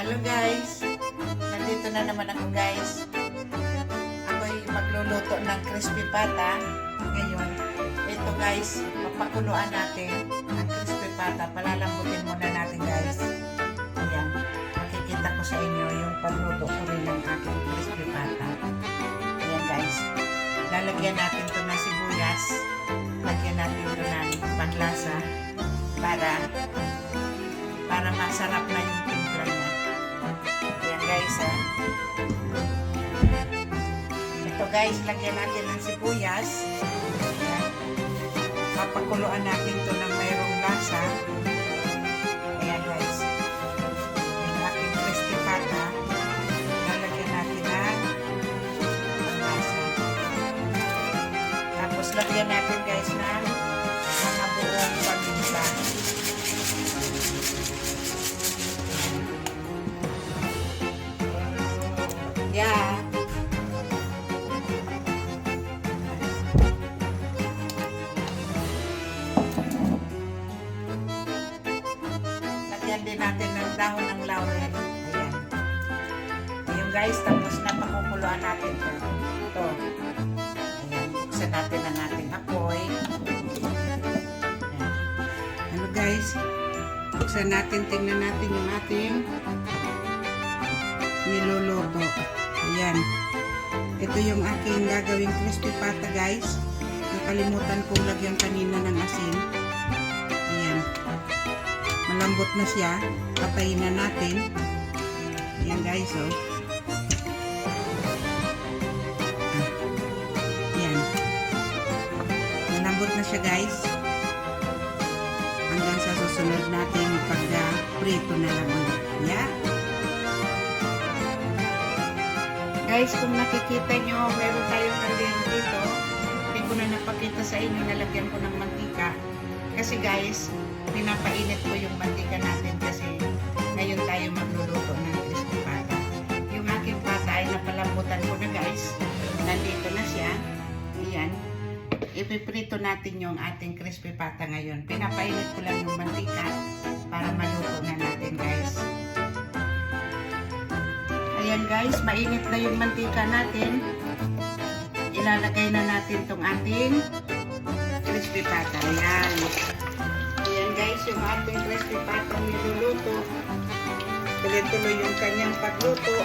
Hello guys! Nandito na naman ako guys. Ako'y magluluto ng crispy pata. Ngayon, ito guys, papakuluan natin ang crispy pata. Palalambutin muna natin guys. Ayan, makikita ko sa inyo yung pagluto ko rin ng aking crispy pata. Ayan guys, lalagyan natin to ng sibuyas. Lagyan natin to ng panlasa para para masarap na yung guys, lagyan natin ng sibuyas. Ayan. Papakuluan natin to ng mayroong lasa. Ayan guys. Yung ating crispy pata. Lalagyan natin ng lasa. Tapos lagyan natin guys ng Lagyan din natin ng dahon ng laurel. Ayan. Ayun guys, tapos na pakukuluan natin ito. Ito. Ayan. Buksan natin ang ating apoy. Ayan. Ano guys? Buksan natin, tingnan natin yung ating niluluto. Ayan. Ito yung aking gagawing crispy pata guys. Nakalimutan kong lagyan kanina ng asin. Ayan. Malambot na siya. Patayin na natin. Ayan guys oh. Ayan. Malambot na siya guys. Hanggang sa susunod natin pag-prito na lang ulit. Yeah. Guys, kung nakikita nyo, meron tayong kaldero dito. Hindi ko na napakita sa inyo, nalagyan ko ng mantika. Kasi guys, pinapainit ko yung mantika natin kasi ngayon tayo magluluto ng crispy pata. Yung aking pata ay napalambutan ko na guys. Nandito na siya. Ayan. Ipiprito natin yung ating crispy pata ngayon. Pinapainit ko lang yung mantika para maluto na natin guys. Ayan guys, mainit na yung mantika natin. Ilalagay na natin tong ating crispy pata. Ayan. Ayan guys, yung ating crispy pata niluluto. Tuloy-tuloy yung kanyang pagluto.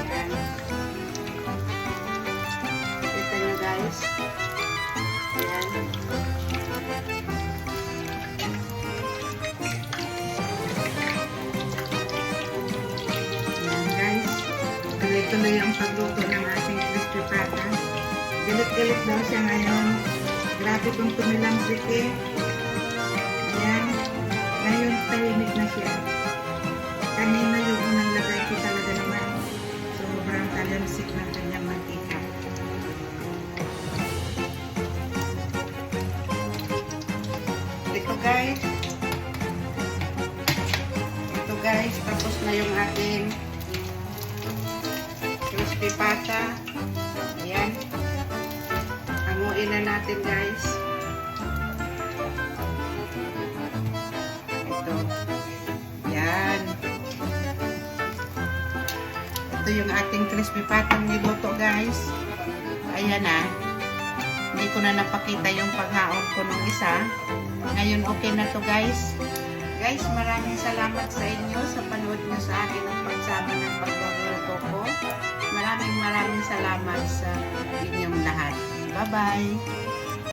Ayan. Kita guys. Ayan guys, tuloy-tuloy ang pagluto Galit-galit daw siya ngayon. Grabe kung tumilang sike. Ayan. Ngayon, tahimik na siya. Kanina yung unang lagay ko talaga naman. Sobrang talamsik ng kanyang mantika. Ito guys. Ito guys, tapos na yung ating crispy pata. Hanguin na natin guys. Ito. Yan. Ito yung ating crispy patang niluto guys. Ayan na. Hindi ko na napakita yung paghaon ko nung isa. Ngayon okay na to guys. Guys, maraming salamat sa inyo sa panood nyo sa akin ang pagsama ng pagluluto ko. Maraming maraming salamat sa inyong lahat. 拜拜。